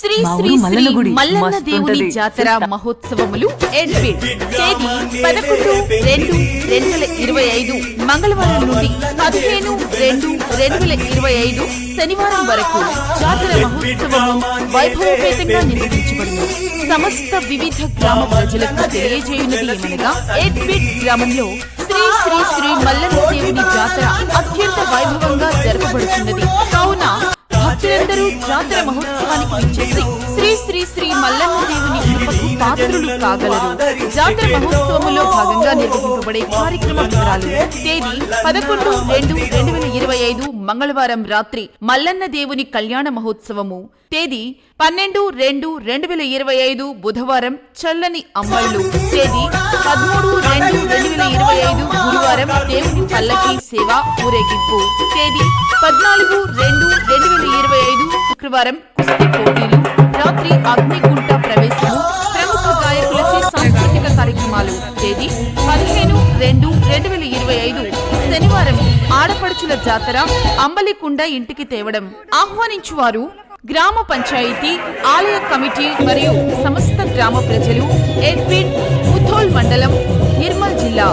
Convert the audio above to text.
శ్రీ శ్రీ శ్రీ మల్లన్న దేవుని. జాతర మహోత్సవములు ఎడ్విడ్ తేదీ పదకొండు రెండు రెండు వేల ఇరవై ఐదు మంగళవారం నుండి పదిహేను రెండు రెండు వేల ఇరవై ఐదు శనివారం వరకు జాతర మహోత్సవము వైభవపేతంగా నిర్వహించబడును. సమస్త వివిధ గ్రామ ప్రజలకు తెలియజేయున్నది ఏమనగా ఎడ్విడ్ గ్రామంలో శ్రీ శ్రీ శ్రీ మల్లన్న దేవుని జాతర అత్యంత వైభవంగా జరపబడుతున్నది. మహోత్సవానికి శ్రీ శ్రీ శ్రీ మల్లన్న దేవుని కృపకు పాత్రులు కాగలరు. జాతర మహోత్సవంలో భాగంగా నిర్వహింపబడే కార్యక్రమ వివరాలు తేదీ పదకొండు రెండు రెండు వేల ఇరవై ఐదు మంగళవారం రాత్రి మల్లన్న దేవుని కళ్యాణ మహోత్సవము. తేదీ పన్నెండు రెండు రెండు వేల ఇరవై ఐదు బుధవారం చల్లని అమ్మాయిలు తేదీ పదమూడు రెండు రెండు వేల ఇరవై ఐదు గురువారం దేవుని పల్లకి సేవ ఊరేగింపు. తేదీ పద్నాలుగు రెండు రెండు వేల శుక్రవారం కుస్తీ పోటీలు రాత్రి అగ్నిగుంట ప్రవేశం ప్రముఖ గాయకులచే సాంస్కృతిక కార్యక్రమాలు. తేదీ పదిహేను రెండు రెండు వేల ఇరవై ఐదు శనివారం ఆడపడుచుల జాతర అంబలికుండ ఇంటికి తేవడం. ఆహ్వానించువారు గ్రామ పంచాయతీ ఆలయ కమిటీ మరియు సమస్త గ్రామ ప్రజలు ఎడ్విన్ ముథోల్ మండలం నిర్మల్ జిల్లా.